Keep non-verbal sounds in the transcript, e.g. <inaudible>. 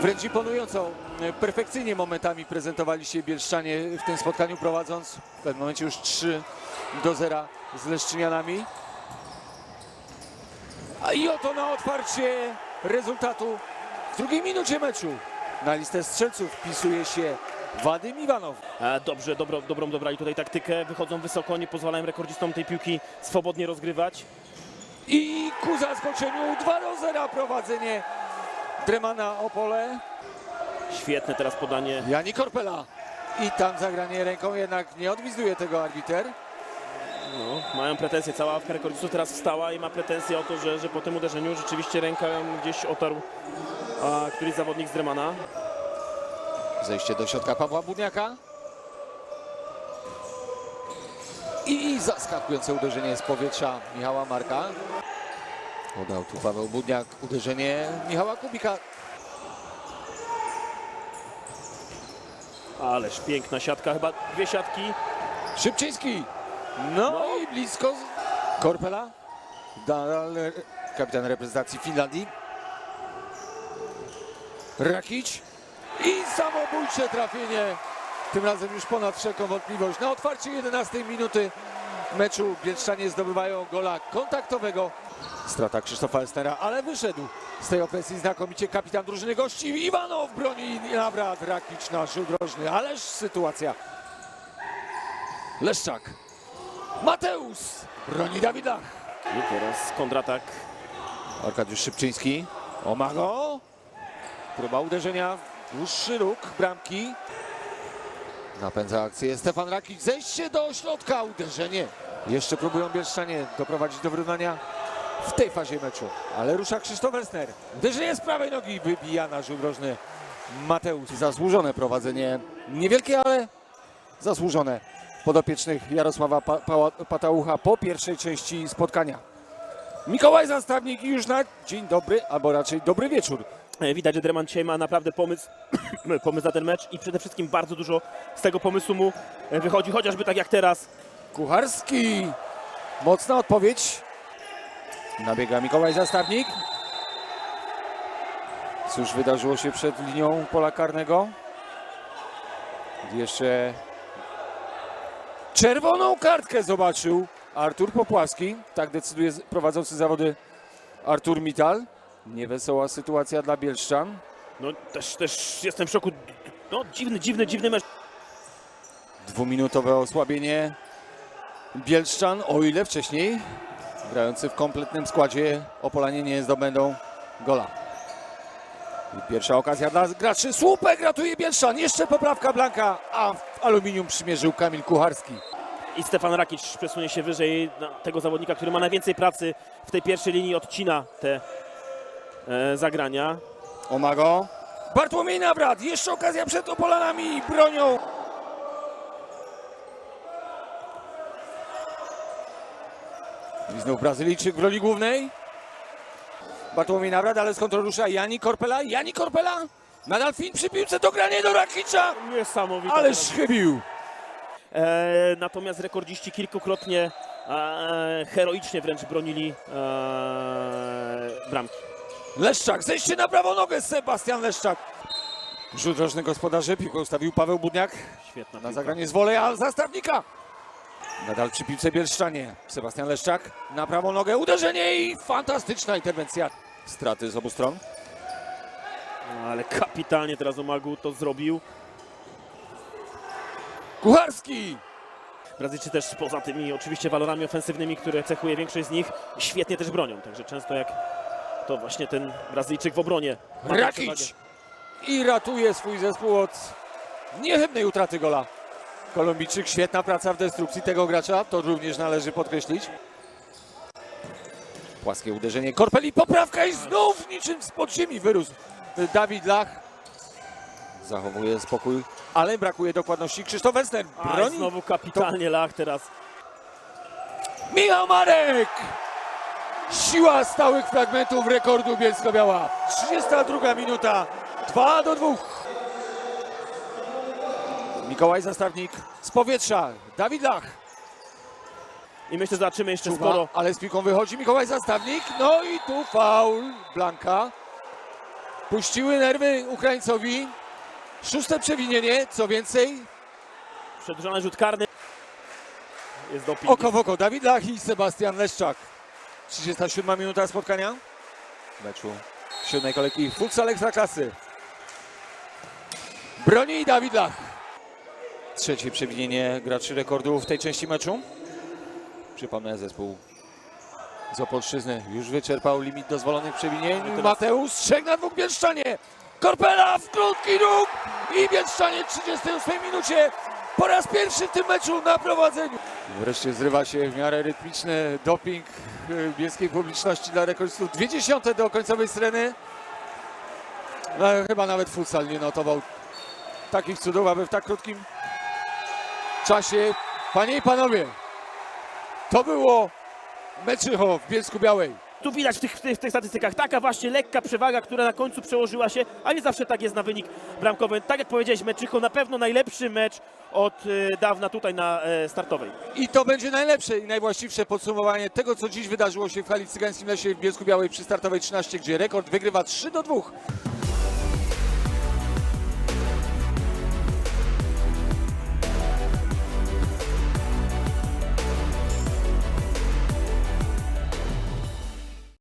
Wręcz imponująco, e, perfekcyjnie momentami prezentowali się Bielszczanie w tym spotkaniu, prowadząc w pewnym momencie już 3 do 0 z Leszczynianami. A i oto na otwarcie rezultatu w drugiej minucie meczu. Na listę strzelców wpisuje się Wadym Iwanow. E, Dobrze, dobro, dobrą dobrali tutaj taktykę, wychodzą wysoko, nie pozwalają rekordzistom tej piłki swobodnie rozgrywać. I ku zaskoczeniu 2 do 0 prowadzenie Dremana Opole. Świetne teraz podanie. Jani Korpela. I tam zagranie ręką jednak nie odwizuje tego arbiter. No, mają pretensje, cała ławka rekordzistów teraz wstała i ma pretensje o to, że, że po tym uderzeniu rzeczywiście ręka ją gdzieś otarł a, któryś zawodnik z Dremana. Zejście do środka Pawła Budniaka. I zaskakujące uderzenie z powietrza Michała Marka. Podał tu Paweł Budniak uderzenie Michała Kubika. Ależ piękna siatka, chyba dwie siatki. Szybczyński. No, i blisko. Korpela. Nadal e, kapitan reprezentacji Finlandii. Rakić. I samobójcze trafienie. Tym razem już ponad wszelką wątpliwość. Na otwarcie 11 minuty meczu Bielszczanie zdobywają gola kontaktowego. Strata Krzysztofa Elstera, ale wyszedł z tej opresji znakomicie kapitan drużyny gości. Iwanow broni nawrat Rakić na rzut rożny. Ależ sytuacja. Leszczak. Mateus. Broni Dawida. I teraz kontratak. Arkadiusz Szybczyński. Omago. Próba uderzenia dłuższy róg bramki. Napędza akcję Stefan Rakic. Zejście do środka. Uderzenie. Jeszcze próbują Bielszczanie doprowadzić do wyrównania w tej fazie meczu. Ale rusza Krzysztof Elsner. Uderzenie z prawej nogi. Wybija na rzut rożny Mateusz. Zasłużone prowadzenie. Niewielkie, ale zasłużone. Podopiecznych Jarosława pa Pała- Pataucha po pierwszej części spotkania. Mikołaj Zastawnik już na dzień dobry, albo raczej dobry wieczór. E, Widać, że Dreman dzisiaj ma naprawdę pomysł, <clears throat> pomysł na ten mecz i przede wszystkim bardzo dużo z tego pomysłu mu e, wychodzi, chociażby tak jak teraz. Kucharski. Mocna odpowiedź. Nabiega Mikołaj Zastawnik. Cóż wydarzyło się przed linią pola karnego? Jeszcze czerwoną kartkę zobaczył Artur Popłaski. Tak decyduje prowadzący zawody Artur Mital. Niewesoła sytuacja dla Bielszczan. No też, też jestem w szoku. No dziwny, dziwny, dziwny mecz. Dwuminutowe osłabienie Bielszczan, o ile wcześniej grający w kompletnym składzie Opolanie nie zdobędą gola. I pierwsza okazja dla graczy. Słupek ratuje Bielszczan. Jeszcze poprawka Blanka, a w aluminium przymierzył Kamil Kucharski. I Stefan Rakic przesunie się wyżej tego zawodnika, który ma najwięcej pracy w tej pierwszej linii, odcina te e, zagrania. Omago. Bartłomiej Nawrat. Jeszcze okazja przed Opolanami bronią. I znów Brazylijczyk w roli głównej. Bartłomiej Nawrat, ale skąd to rusza Jani Korpela? Jani Korpela? Nadal fin przy piłce, dogranie do Rakicza. Niesamowite. Ależ chybił. E, natomiast rekordziści kilkukrotnie e, heroicznie wręcz bronili e, bramki. Leszczak, zejście na prawą nogę, Sebastian Leszczak. Rzut rożny gospodarzy, piłkę ustawił Paweł Budniak. Świetna Na piłka. zagranie z wolej, a zastawnika. Nadal przy piłce Bielszczanie. Sebastian Leszczak na prawą nogę, uderzenie i fantastyczna interwencja. Straty z obu stron. Ale kapitalnie teraz Omagu to zrobił. Kucharski! Brazylijczycy też poza tymi oczywiście walorami ofensywnymi, które cechuje większość z nich, świetnie też bronią. Także często jak to właśnie ten Brazylijczyk w obronie. Rakić! I ratuje swój zespół od niechybnej utraty gola. Kolumbijczyk, świetna praca w destrukcji tego gracza, to również należy podkreślić. Płaskie uderzenie Korpeli, poprawka i znów niczym z podziemi wyrósł Dawid Lach. Zachowuje spokój, ale brakuje dokładności. Krzysztof Wester Aj, broni. znowu kapitalnie Lach teraz. Michał Marek! Siła stałych fragmentów rekordu Bielsko-Biała. 32 minuta, 2 do 2. Mikołaj Zastawnik z powietrza, Dawid Lach. I myślę, że zobaczymy jeszcze Czuwa, sporo. ale z piłką wychodzi Mikołaj Zastawnik. No i tu faul Blanka. puściły nerwy Ukraińcowi. Szóste przewinienie, co więcej, Przedłużony rzut karny. Jest doping. oko w oko. Dawid Lach i Sebastian Leszczak. 37 minuta spotkania meczu siódmej kolejki futsal Ekstraklasy. Broni Dawid Lach. Trzecie przewinienie graczy rekordu w tej części meczu. Przypomnę, zespół z Opolszczyzny już wyczerpał limit dozwolonych przewinień. teraz- Mateusz Strzeg na dwóch Bielszczanie. Korpela w krótki róg i Bielszczanie w 38 minucie po raz pierwszy w tym meczu na prowadzeniu. Wreszcie zrywa się w miarę rytmiczny doping y, bielskiej publiczności dla rekordistów. Dwie dziesiąte do końcowej syreny. No, chyba nawet futsal nie notował takich cudów, aby w tak krótkim czasie. Panie i panowie, to było Meczycho w Bielsku Białej. Tu widać w tych, w tych, w tych statystykach taka właśnie lekka przewaga, która na końcu przełożyła się, a nie zawsze tak jest na wynik bramkowy. Tak jak powiedziałeś, Meczycho na pewno najlepszy mecz od e, dawna tutaj na e, startowej. I to będzie najlepsze i najwłaściwsze podsumowanie tego, co dziś wydarzyło się w hali Cygańskim Lesie w Bielsku Białej przy startowej 13, gdzie rekord wygrywa 3 do 2.